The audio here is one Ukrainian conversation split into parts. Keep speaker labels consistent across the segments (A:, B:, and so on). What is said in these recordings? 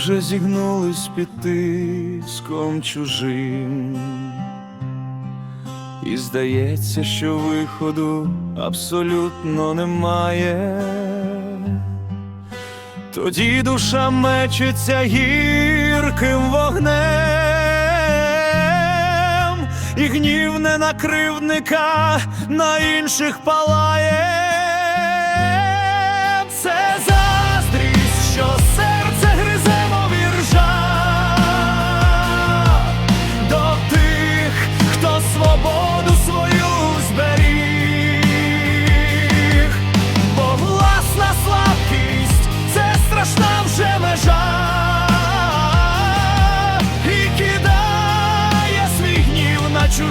A: вже зігнулись під тиском чужим, і здається, що виходу абсолютно немає. Тоді душа мечеться гірким вогнем, і гнів не на кривдника, на інших палає.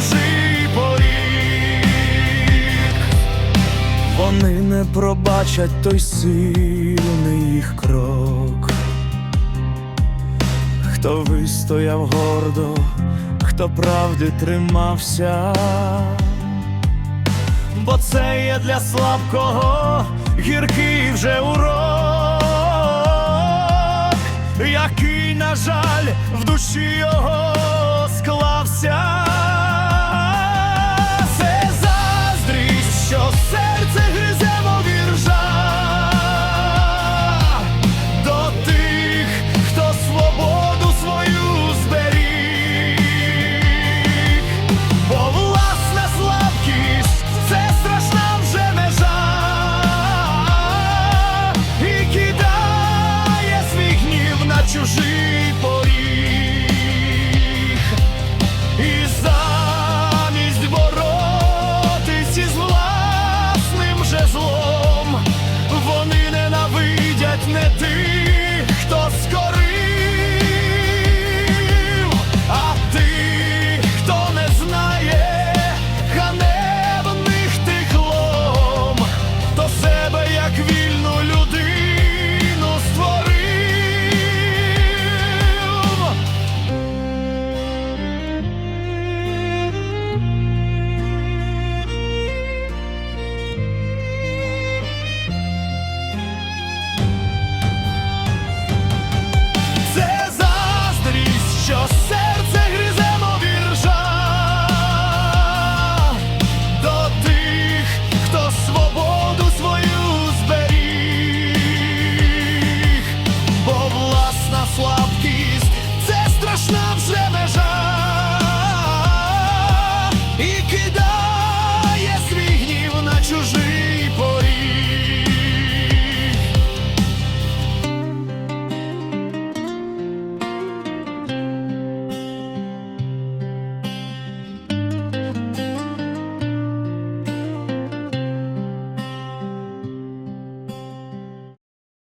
A: Чужий поріг. Вони не пробачать той сильний їх крок, хто вистояв гордо, хто правди тримався, бо це є для слабкого гіркий вже урок, який, на жаль, в душі його.